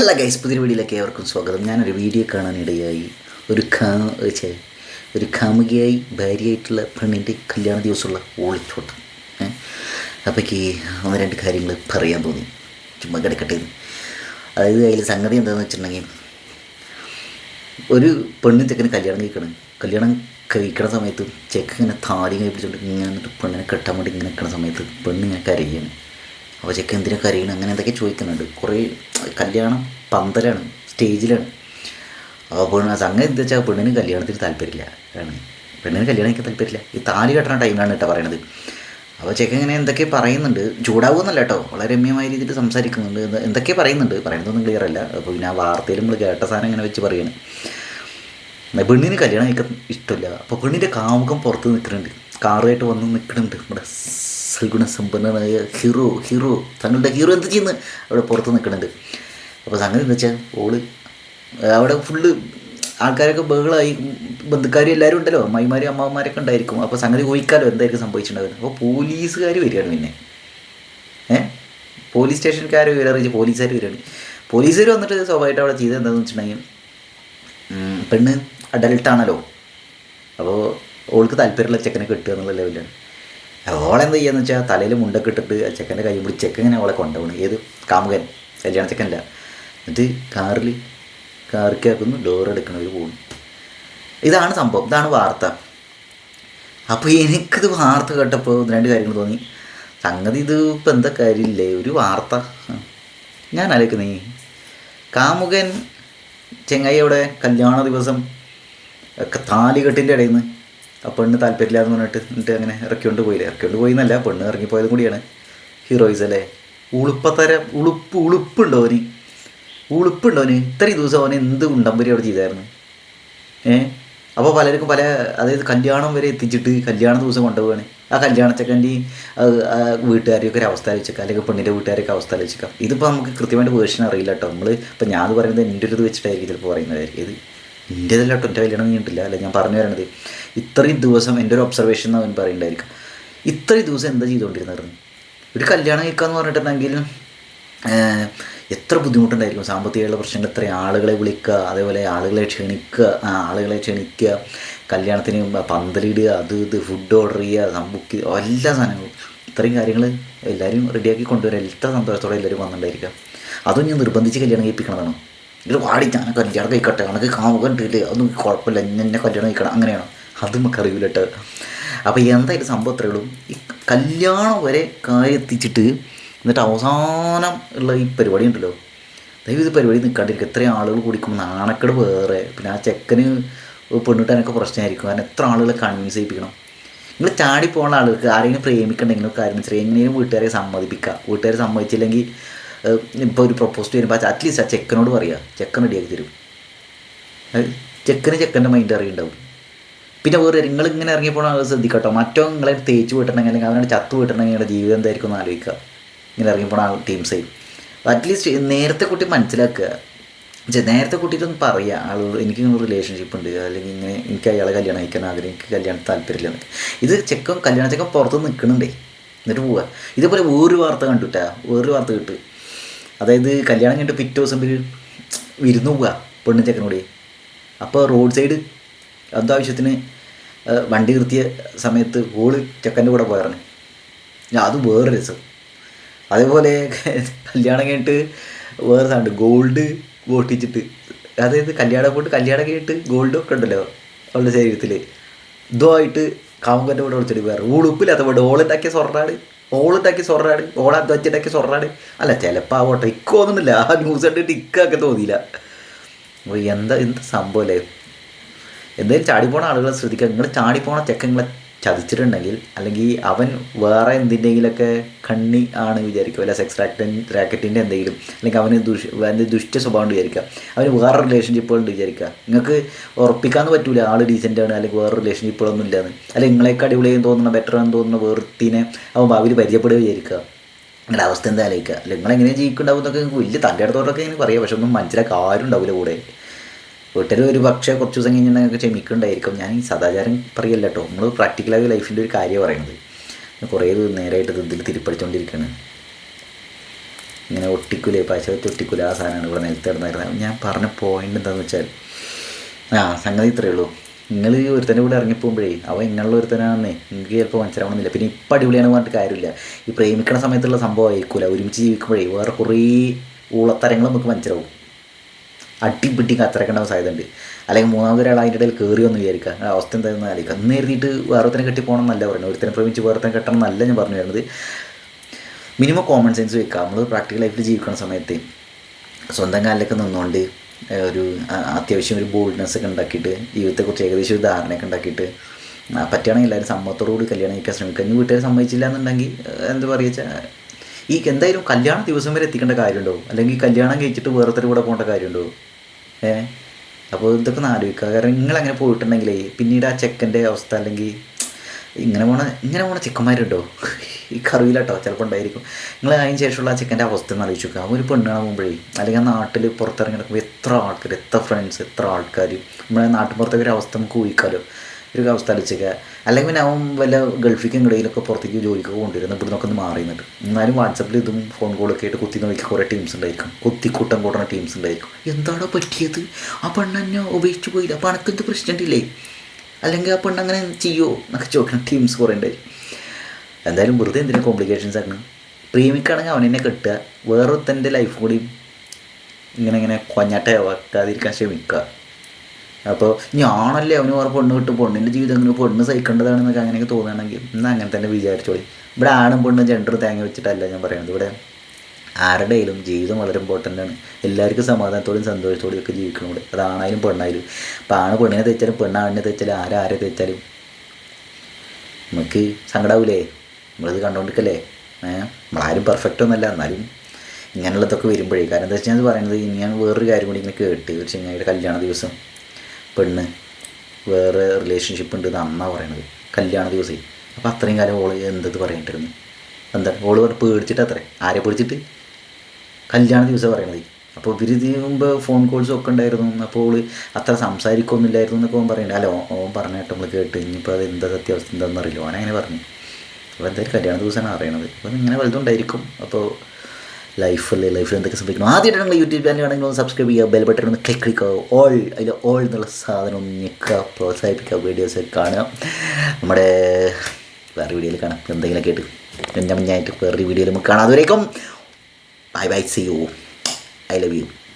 അല്ല ഗൈസ് പുതിയ വീഡിയോയിലേക്ക് ഏവർക്കും സ്വാഗതം. ഞാനൊരു വീഡിയോ കാണാനിടയായി. ഒരു കാ ഒരു കാമുകിയായി ഭാര്യയായിട്ടുള്ള പെണ്ണിന്റെ കല്യാണ ദിവസമുള്ള ഓളിച്ചോട്ടം അപ്പോഴേക്ക് ഒന്ന് രണ്ട് കാര്യങ്ങൾ പറയാൻ തോന്നി. ചുമ്മാ കിടക്കട്ടെ അതായത് അതിൽ സംഗതി എന്താണെന്ന് വെച്ചിട്ടുണ്ടെങ്കിൽ ഒരു പെണ്ണും ചെക്കന് കല്യാണം കഴിക്കണം. കല്യാണം കഴിക്കണ സമയത്ത് ചെക്ക് ഇങ്ങനെ താലി കഴിപ്പിച്ചുകൊണ്ട് ഇങ്ങനെ എന്നിട്ട് പെണ്ണിനെ കെട്ടാൻ വേണ്ടി ഇങ്ങനെ നിൽക്കണ സമയത്ത് പെണ്ണ് ഇങ്ങനെ കരയാണ്. അപ്പോൾ ചെക്ക് എന്തിനാ കരയണം? അങ്ങനെ എന്തൊക്കെ ചോദിക്കുന്നുണ്ട്. കുറേ കല്യാണം പന്തലാണ് സ്റ്റേജിലാണ്. അപ്പോൾ പെണ്ണ് സംഗതി എന്താ വെച്ചാൽ പെണ്ണിന് കല്യാണത്തിന് താല്പര്യമില്ല. ആണ്. പെണ്ണിന് കല്യാണം കഴിക്കാൻ താല്പര്യമില്ല. ഈ താലി കെട്ടണ ടൈമിലാണ് കേട്ടോ പറയണത്. അപ്പോൾ ചേക്കൻ ഇങ്ങനെ എന്തൊക്കെ പറയുന്നുണ്ട്. ചൂടാവുമെന്നല്ല കേട്ടോ വളരെ രമ്യമായ രീതിയിൽ സംസാരിക്കുന്നുണ്ട്. എന്തൊക്കെ പറയുന്നുണ്ട്? പറയുന്നതൊന്നും ക്ലിയർ അല്ല. അപ്പോൾ പിന്നെ ആ വാർത്തയിൽ നമ്മൾ കേട്ട സാധനം ഇങ്ങനെ വെച്ച് പറയാണ്. പെണ്ണിന് കല്യാണം കഴിക്കാൻ ഇഷ്ടമില്ല അപ്പോൾ പെണ്ണിന്റെ കാമുകം പുറത്ത് നിൽക്കുന്നുണ്ട് കാറുമായിട്ട് വന്ന് നിൽക്കുന്നുണ്ട് നമ്മുടെ സൽഗുണ സമ്പന്നനായ ഹീറോ ഹീറോ തങ്ങളുടെ ഹീറോ എന്ത് ചെയ്യുന്നു? അവിടെ പുറത്ത് നിൽക്കുന്നുണ്ട്. അപ്പോൾ സംഗതി എന്ന് വെച്ചാൽ ഓൾ അവിടെ ഫുള്ള് ആൾക്കാരൊക്കെ ബഹളമായി ബന്ധുക്കാരും എല്ലാവരും ഉണ്ടല്ലോ അമ്മായിമാരും അമ്മമാരൊക്കെ ഉണ്ടായിരിക്കും. അപ്പോൾ സംഗതി ഊഹിക്കാലോ എന്തായിരിക്കും സംഭവിച്ചിട്ടുണ്ടാവുന്നത്. അപ്പോൾ പോലീസുകാർ വരികയാണ് പിന്നെ. ഏ? പോലീസ് സ്റ്റേഷൻകാർ വിവരം അറിയിച്ച് പോലീസുകാർ വരികയാണ്. പോലീസുകാർ വന്നിട്ട് സ്വാഭാവികമായിട്ട് അവിടെ ചെയ്തത് എന്താണെന്ന് വെച്ചിട്ടുണ്ടെങ്കിൽ പെണ്ണ് അഡൽട്ടാണല്ലോ അപ്പോൾ ഓൾക്ക് താല്പര്യമുള്ള ചെക്കനെ കിട്ടുക എന്നുള്ള ലെവലാണ് ഓളെന്ത് ചെയ്യാന്ന് വെച്ചാൽ തലയിൽ മുണ്ടൊക്കെ ആ ചെക്കന്റെ കൈ പിടിച്ച് ചെക്കൻ ഇങ്ങനെ അവളെ കൊണ്ടുപോകണം ഏത്? കാമുകൻ. കല്യാണ ചെക്കനല്ല. എന്നിട്ട് കാറിൽ കാറിക്കാക്കുന്നു ഡോർ എടുക്കണവർ പോകും ഇതാണ് സംഭവം. ഇതാണ് വാർത്ത. അപ്പോൾ എനിക്കിത് വാർത്ത കേട്ടപ്പോൾ രണ്ട് കാര്യങ്ങൾ തോന്നി. സംഗതി ഇത് ഇപ്പം എന്താ കാര്യമില്ലേ? ഒരു വാർത്ത. ഞാൻ ആലോചിക്കുന്നേ. കാമുകൻ ചെങ്ങായി അവിടെ കല്യാണ ദിവസം ഒക്കെ താലികെട്ടിന്റെ ഇടയിൽ നിന്ന് ആ പെണ്ണ് താല്പര്യമില്ല എന്ന് പറഞ്ഞിട്ട് എന്നിട്ട് അങ്ങനെ ഇറക്കിക്കൊണ്ട് പോയില്ലേ? ഇറക്കിക്കൊണ്ട് പോയി എന്നല്ല പെണ്ണ് ഇറങ്ങിപ്പോയതും കൂടിയാണ്. ഹീറോയിസ് അല്ലേ? ഉളുപ്പത്തര ഉളുപ്പ് ഉളുപ്പുണ്ടോ അവന് ഉളുപ്പുണ്ടോ അവന് ഇത്രയും ദിവസം അവന് എന്ത് ഉണ്ടമ്പരി അവിടെ ചെയ്തായിരുന്നു? ഏ? അപ്പോൾ പലർക്കും പല അതായത് കല്യാണം വരെ എത്തിച്ചിട്ട് കല്യാണ ദിവസം കൊണ്ടുപോവാണ്. ആ കല്യാണച്ചക്കന്റെ വീട്ടുകാരെയൊക്കെ ഒരു അവസ്ഥ വെച്ചേക്കാം അല്ലെങ്കിൽ പെണ്ണിന്റെ വീട്ടുകാരെയൊക്കെ അവസ്ഥ വെച്ചേക്കാം ഇതിപ്പോൾ നമുക്ക് കൃത്യമായിട്ട് വേർഷൻ അറിയില്ല കേട്ടോ. നമ്മൾ ഇപ്പോൾ ഞാൻ പറയുന്നത് എന്റെ ഒരു ഇത് വെച്ചിട്ടായിരിക്കും ചിലപ്പോൾ പറയുന്നതായിരിക്കും. ഇത് എന്റേതല്ല കേട്ടോ എന്റെ കല്യാണം കഴിഞ്ഞിട്ടില്ല. അല്ല ഞാൻ പറഞ്ഞു വരണത് ഇത്രയും ദിവസം എന്റെ ഒരു ഒബ്സർവേഷൻ എന്ന് അവൻ പറയുന്നുണ്ടായിരിക്കും ഇത്രയും ദിവസം എന്താ ചെയ്തുകൊണ്ടിരുന്നായിരുന്നു ഒരു കല്യാണം കഴിക്കാന്ന് പറഞ്ഞിട്ടുണ്ടെങ്കിൽ എത്ര ബുദ്ധിമുട്ടുണ്ടായിരിക്കും? സാമ്പത്തികമുള്ള പ്രശ്നങ്ങൾ എത്ര ആളുകളെ വിളിക്കുക അതേപോലെ ആളുകളെ ക്ഷണിക്കുക ആളുകളെ ക്ഷണിക്കുക കല്യാണത്തിന് പന്തലിടുക അത് ഇത് ഫുഡ് ഓർഡർ ചെയ്യുക ബുക്ക് എല്ലാ സാധനങ്ങളും. ഇത്രയും കാര്യങ്ങൾ എല്ലാവരും റെഡിയാക്കി കൊണ്ടുവരാൻ എത്ര സന്തോഷത്തോടെ എല്ലാവരും വന്നിട്ടുണ്ടായിരിക്കുക. അതും ഞാൻ നിർബന്ധിച്ച് കല്യാണം കഴിപ്പിക്കണതാണോ. ഇത് വാടി ഞാൻ കല്യാണം കഴിക്കട്ടെ. കണക്ക് കാമുകൻ ഇട്ടില്ലേ അതൊന്നും കുഴപ്പമില്ല. എന്നെ കല്യാണം കഴിക്കണം. അങ്ങനെയാണ്. അത് നമുക്ക് അറിയില്ല കേട്ടോ. അപ്പോൾ എന്തായാലും സംഭവം ഉള്ളൂ. ഈ കല്യാണം വരെ കാര്യം എത്തിച്ചിട്ട് എന്നിട്ട് അവസാനം ഉള്ള ഈ പരിപാടി ഉണ്ടല്ലോ. ദൈവം ഇത് പരിപാടി നിൽക്കാണ്ടിരിക്കും എത്രയും ആളുകൾ കുടിക്കുമ്പോൾ നാണക്കേട് വേറെ. പിന്നെ ആ ചെക്കന് പെണ്ണിട്ടാനൊക്കെ പ്രശ്നമായിരിക്കും. കാരണം എത്ര ആളുകളെ കൺവിൻസ് ചെയ്യിപ്പിക്കണം. നിങ്ങൾ ചാടി പോകുന്ന ആളുകൾക്ക് ആരെങ്കിലും പ്രേമിക്കണ്ടെങ്കിലും കാര്യം വെച്ചാൽ എങ്ങനെയും വീട്ടുകാരെ സമ്മതിപ്പിക്കുക. വീട്ടുകാരെ സമ്മതിച്ചില്ലെങ്കിൽ ഇപ്പോൾ ഒരു പ്രൊപ്പോസ് വരുമ്പോൾ അറ്റ്ലീസ്റ്റ് ആ ചെക്കനോട് പറയുക ചെക്കൻ റെഡിയാക്കി തരും. ചെക്കന് ചെക്കന്റെ മൈൻഡ് അറിയുണ്ടാവും. പിന്നെ വേറെ നിങ്ങൾ ഇങ്ങനെ ഇറങ്ങിയപ്പോൾ അത് ശ്രദ്ധിക്കട്ടോ. മറ്റോ നിങ്ങളെ തേച്ച് വിട്ടണമെങ്കിൽ അല്ലെങ്കിൽ അവനോട് ചത്ത് വിട്ടണമെങ്കിൽ നിങ്ങളുടെ ജീവിതം എന്തായിരിക്കും എന്ന് ആലോചിക്കുക. ഇങ്ങനെ ഇറങ്ങിപ്പോണ ആ ടീംസേ അറ്റ്ലീസ്റ്റ് നേരത്തെ കുട്ടി മനസ്സിലാക്കുക. നേരത്തെ കുട്ടിയിട്ടൊന്ന് പറയുക ആളോട് എനിക്ക് ഇങ്ങനെ റിലേഷൻഷിപ്പ് ഉണ്ട്. അല്ലെങ്കിൽ ഇങ്ങനെ എനിക്ക് അയാളെ കല്യാണം അയക്കാൻ ആഗ്രഹം എനിക്ക് കല്യാണം താല്പര്യമില്ല ഇത് ചെക്കൻ കല്യാണ ചെക്കൻ പുറത്ത് നിൽക്കുന്നുണ്ടേ. എന്നിട്ട് പോവുക ഇതേപോലെ വേറൊരു വാർത്ത കണ്ടുട്ടാ. വേറൊരു വാർത്ത കിട്ടും. അതായത് കല്യാണം കഴിഞ്ഞിട്ട് പിറ്റേ ദിവസം ഇവർ വിരുന്ന് പോവുക പെണ്ണും ചെക്കനോട് അപ്പോൾ റോഡ് സൈഡ് അതാവശ്യത്തിന് വണ്ടി നിർത്തിയ സമയത്ത് ഓൾ ചെക്കന്റെ കൂടെ പോയറിന് അത് വേറെ രസം. അതേപോലെ കല്യാണം കഴിഞ്ഞിട്ട് വേറെ സാധനം ഗോൾഡ് പൊട്ടിച്ചിട്ട്. അതായത് കല്യാണം പോയിട്ട് കല്യാണം കഴിഞ്ഞിട്ട് ഗോൾഡ് ഒക്കെ ഉണ്ടല്ലോ അവളുടെ ശരീരത്തിൽ ഇതുമായിട്ട് കാമുകന്റെ കൂടെ വിളിച്ചിട്ട് വേറെ ഉളുപ്പില്ലാത്ത വീട് ഓളുണ്ടാക്കിയ സ്വർണാട് ഓളുണ്ടാക്കിയ സ്വർണാട് ഓൾ അധ്വാനിച്ചുണ്ടാക്കിയ സ്വർണാട് അല്ല ചിലപ്പോൾ ആവട്ടെ ഇക്ക് തോന്നുന്നില്ല. ആ ന്യൂസ് കണ്ടിട്ട് ഇക്കൊക്കെ തോന്നിയില്ല അപ്പോൾ എന്താ എന്ത് സംഭവമല്ലേ എന്തായാലും ചാടിപ്പോണ ആളുകളെ ശ്രദ്ധിക്കുക നിങ്ങൾ ചാടിപ്പോണ ചെക്കങ്ങളെ ചതിച്ചിട്ടുണ്ടെങ്കിൽ അല്ലെങ്കിൽ അവൻ വേറെ എന്തിന്റെങ്കിലൊക്കെ കണ്ണി ആണ് വിചാരിക്കുക. അല്ല സെക്സ് റാക്കറ്റിൻ റാക്കറ്റിന്റെ എന്തെങ്കിലും അല്ലെങ്കിൽ അവന് ദുഷ് അതിന്റെ ദുഷ്ട സ്വഭാവം വിചാരിക്കുക. അവന് വേറെ റിലേഷൻഷിപ്പുകളുണ്ട് വിചാരിക്കുക. നിങ്ങൾക്ക് ഉറപ്പിക്കാമെന്ന് പറ്റൂല ആൾ ഡീസന്റ് ആണ് അല്ലെങ്കിൽ വേറെ റിലേഷൻഷിപ്പുകളൊന്നും ഇല്ലാന്ന്. അല്ലെങ്കിൽ നിങ്ങളെയൊക്കെ അടിപൊളിയും തോന്നുന്ന ബെറ്റർ ആണെന്ന് തോന്നുന്ന വേർത്തിനെ അവൻ ഭാവിയിൽ പരിചയപ്പെടുക വിചാരിക്കുക. നിങ്ങളുടെ അവസ്ഥ എന്താ ആലോചിക്കുക. നിങ്ങൾ എങ്ങനെ ജീവിക്കുന്നുണ്ടാവും എന്നൊക്കെ നിങ്ങൾക്ക് വലിയ തന്റെ അടുത്തോട്ടൊക്കെ ഇങ്ങനെ പറയാം. പക്ഷെ ഒന്നും മനസ്സിലാക്കുക ആരും ഉണ്ടാവില്ല കൂടെ. വീട്ടിൽ ഒരു പക്ഷേ കുറച്ച് ദിവസം കഴിഞ്ഞിട്ടുണ്ടെങ്കിൽ ക്ഷമിക്കുന്നുണ്ടായിരിക്കും. ഞാൻ ഈ സദാചാരം പറയല്ല കേട്ടോ. നമ്മൾ പ്രാക്ടിക്കലായി ലൈഫിന്റെ ഒരു കാര്യം പറയുന്നത് കുറേ നേരമായിട്ട് ഇത് ഇതിൽ തിരിപ്പടിച്ചുകൊണ്ടിരിക്കുകയാണ് ഇങ്ങനെ ഒട്ടിക്കൂലേ പശ വെച്ച് ഒട്ടിക്കൂല ആ സാധനമാണ് ഇവിടെ നിലത്ത് കിടന്നായിരുന്നത് ഞാൻ പറഞ്ഞ പോയിന്റ് എന്താണെന്ന് വെച്ചാൽ ആ സംഗതി ഇത്രയേ ഉള്ളൂ. നിങ്ങൾ ഈ ഒരുത്തന്റെ കൂടെ ഇറങ്ങിപ്പോകുമ്പോഴേ അവ ഇങ്ങനെയുള്ള ഒരുത്തനാണെന്നേ നിങ്ങൾക്ക് ചിലപ്പോൾ മനസ്സിലാവണമെന്നില്ല. പിന്നെ ഇപ്പം അടിപൊളിയാണ് പറഞ്ഞിട്ട് കാര്യമില്ല. ഈ പ്രേമിക്കണ സമയത്തുള്ള സംഭവം ആയിരിക്കില്ല ഒരുമിച്ച് ജീവിക്കുമ്പോഴേ വേറെ കുറേ ഊളത്തരങ്ങൾ നമുക്ക് മനസ്സിലാവും. അടിപിടി കത്തിറക്കേണ്ട സാധ്യതയുണ്ട്. അല്ലെങ്കിൽ മൂന്നാമതൊരാൾ അതിന്റെ ഇടയിൽ കയറി വന്ന് വിചാരിക്കുക അവസ്ഥ എന്താണെന്ന് ആലോചിക്കുക. അന്ന് എഴുതിയിട്ട് വേറൊരുത്തനെ കെട്ടി പോകണം എന്നല്ല പറയുന്നത്. ഒരുത്തനെ പ്രേമിച്ച് വേറൊരുത്തനെ കെട്ടണം എന്നല്ല ഞാൻ പറഞ്ഞു വരുന്നത്. മിനിമം കോമൺ സെൻസ് വെക്കുക. നമ്മൾ പ്രാക്ടിക്കൽ ലൈഫിൽ ജീവിക്കുന്ന സമയത്ത് സ്വന്തം കാലിലൊക്കെ നിന്നുകൊണ്ട് ഒരു അത്യാവശ്യം ഒരു ബോൾഡ്നെസ് ഒക്കെ ഉണ്ടാക്കിയിട്ട് ജീവിതത്തെക്കുറിച്ച് ഏകദേശം ഒരു ധാരണയൊക്കെ ഉണ്ടാക്കിയിട്ട് പറ്റുകയാണെങ്കിൽ എല്ലാവരും സമ്മതത്തോടുകൂടി കല്യാണം കഴിക്കാൻ ശ്രമിക്കുക. ഇനി വീട്ടുകാർ സമ്മതിച്ചില്ല എന്നുണ്ടെങ്കിൽ എന്താ പറയുക ഈ എന്തായാലും കല്യാണ ദിവസം വരെ എത്തിക്കേണ്ട കാര്യമുണ്ടോ? അല്ലെങ്കിൽ കല്യാണം കഴിച്ചിട്ട് വേറൊരു കൂടെ പോകേണ്ട കാര്യമുണ്ടോ? ഏ? അപ്പോൾ ഇതൊക്കെ ഒന്ന് ആലോചിക്കുക. കാരണം നിങ്ങളങ്ങനെ പോയിട്ടുണ്ടെങ്കിലേ പിന്നീട് ആ ചെക്കന്റെ അവസ്ഥ അല്ലെങ്കിൽ ഇങ്ങനെ പോണ ഇങ്ങനെ പോണ ചെക്കന്മാരുണ്ടോ? ഈ കറിയിലാട്ടോ ചിലപ്പോൾ ഉണ്ടായിരിക്കും. നിങ്ങൾ അതിന് ശേഷമുള്ള ആ ചെക്കന്റെ അവസ്ഥ ഒന്ന് ആലോചിച്ച് നോക്കുക. ഒരു പെണ്ണ് കാണുമ്പോഴേ അല്ലെങ്കിൽ ആ നാട്ടിൽ പുറത്തിറങ്ങി നടക്കുമ്പോൾ എത്ര ആൾക്കാർ എത്ര ഫ്രണ്ട്സ് എത്ര ആൾക്കാർ നമ്മുടെ പുറത്തൊക്കെ ഒരു അവസ്ഥ നമുക്ക് ഊഹിക്കാലോ. ഒരു അവസ്ഥ അടിച്ചൊക്കെ. അല്ലെങ്കിൽ പിന്നെ അവൻ വല്ല ഗൾഫിക്കും ഇടയിലൊക്കെ പുറത്തേക്ക് ജോലിക്കൊക്കെ കൊണ്ടുവരുന്നു ഇവിടെ നിന്നൊക്കെ ഒന്ന് മാറിയുന്നുണ്ട് എന്നാലും വാട്സപ്പിൽ ഇതും ഫോൺ കോളൊക്കെ ആയിട്ട് കുത്തി നോക്കി കുറേ ടീംസ് ഉണ്ടായിരിക്കും. കുത്തിക്കൂട്ടം കൂട്ടുന്ന ടീംസ് ഉണ്ടായിരിക്കും. എന്താണോ പറ്റിയത്? ആ പെണ്ണെന്നെ ഉപേക്ഷിച്ച് പോയില്ല. അപ്പോൾ അനക്കെന്ത് പ്രശ്നമില്ലേ അല്ലെങ്കിൽ ആ പെണ്ണ് അങ്ങനെ ചെയ്യോ എന്നൊക്കെ ചോദിക്കണം ടീംസ് കുറേ ഉണ്ടായിരിക്കും എന്തായാലും വെറുതെ എന്തിനാ കോംപ്ലിക്കേഷൻസ് ആണ് പ്രേമിക്കുകയാണെങ്കിൽ അവനെന്നെ കെട്ടുക. വേറൊരുത്തന്റെ ലൈഫ് കൂടി ഇങ്ങനെ ഇങ്ങനെ കൊഞ്ഞാട്ടയാവാക്കാതിരിക്കാൻ ശ്രമിക്കുക. അപ്പോൾ ഞാണല്ലേ അവന് വേറെ പെണ്ണ് കിട്ടും? പെണ്ണിന്റെ ജീവിതം അങ്ങനെ പെണ്ണ് സഹിക്കേണ്ടതാണെന്നൊക്കെ അങ്ങനെയൊക്കെ തോന്നുകയാണെങ്കിൽ എന്നാൽ അങ്ങനെ തന്നെ വിചാരിച്ചോളി. ഇവിടെ ആണും പെണ്ണും ജെൻഡർ തേങ്ങ വെച്ചിട്ടല്ല ഞാൻ പറയുന്നത് ഇവിടെ ആരുടെയും ജീവിതം വളരെ ഇമ്പോർട്ടന്റ് ആണ്. എല്ലാവർക്കും സമാധാനത്തോടെയും സന്തോഷത്തോടെയും ഒക്കെ ജീവിക്കണം ഇവിടെ. അത് ആണായാലും പെണ്ണായാലും. അപ്പോൾ ആണ് പെണ്ണിനെ തെച്ചാലും പെണ്ണാണിനെ തെച്ചാലും ആരെ ആരെ തെച്ചാലും നമുക്ക് സങ്കടാവൂലേ? നമ്മളിത് കണ്ടുകൊണ്ടിരിക്കല്ലേ ഏഹ് നമ്മളാരും പെർഫെക്റ്റ് ഒന്നല്ല എന്നാലും ഇങ്ങനെയുള്ളതൊക്കെ വരുമ്പോഴേ. കാരണം എന്താ വെച്ചാൽ ഞാൻ പറയുന്നത് ഞാൻ വേറൊരു കാര്യം കൂടി ഇങ്ങനെ കേട്ട്. ഒരു ചെങ്ങായിയുടെ കല്യാണ ദിവസം. പെണ്ണ് വേറെ റിലേഷൻഷിപ്പ് ഉണ്ട് എന്നാ പറയണത്. കല്യാണ ദിവസമേ അപ്പോൾ അത്രയും കാലം ഓൾ എന്തത് പറയേണ്ടിരുന്നു എന്താ ഓൾ പറഞ്ഞ് പേടിച്ചിട്ട് അത്രേ? ആരെ പേടിച്ചിട്ട്? കല്യാണ ദിവസം പറയണത്. അപ്പോൾ ഇവർ ഇതിന് മുമ്പ് ഫോൺ കോൾസും ഒക്കെ ഉണ്ടായിരുന്നു. അപ്പോൾ ഓൾ അത്ര സംസാരിക്കൊന്നുമില്ലായിരുന്നു എന്നൊക്കെ ഓൻ പറയുന്നുണ്ട് അല്ല ഓൻ പറഞ്ഞ കേട്ടോ നമ്മൾ കേട്ട്. ഇനിയിപ്പോൾ അത് എന്താ സത്യാവസ്ഥ എന്താണെന്ന് അറിയില്ല ഓൻ അങ്ങനെ പറഞ്ഞു. അപ്പോൾ എന്തായാലും കല്യാണ ദിവസമാണ് അറിയണത് അപ്പോൾ ഇങ്ങനെ വലുതുണ്ടായിരിക്കും. അപ്പോൾ ലൈഫല്ലേ ലൈഫിൽ എന്തൊക്കെ സംഭവിക്കണം ആദ്യമായിട്ട് നിങ്ങൾ യൂട്യൂബ് ചാനൽ ആണെങ്കിൽ ഒന്ന് സബ്സ്ക്രൈബ് ചെയ്യുക ബെൽ ബട്ടൺ ഒന്ന് ക്ലിക്ക് ചെയ്യുക ഓൾ അതിൽ ഓൾ എന്നുള്ള സാധനം ഒന്ന് ഞെക്കുക പ്രോത്സാഹിപ്പിക്കുക വീഡിയോസ് കാണുക നമ്മുടെ വേറെ വീഡിയോയിൽ കാണാം എന്തെങ്കിലുമൊക്കെ ആയിട്ട് ഞാൻ മഞ്ഞായിട്ട് വേറൊരു വീഡിയോയിൽ നമുക്ക് കാണാം അതുവരേക്കും bye bye see you I love you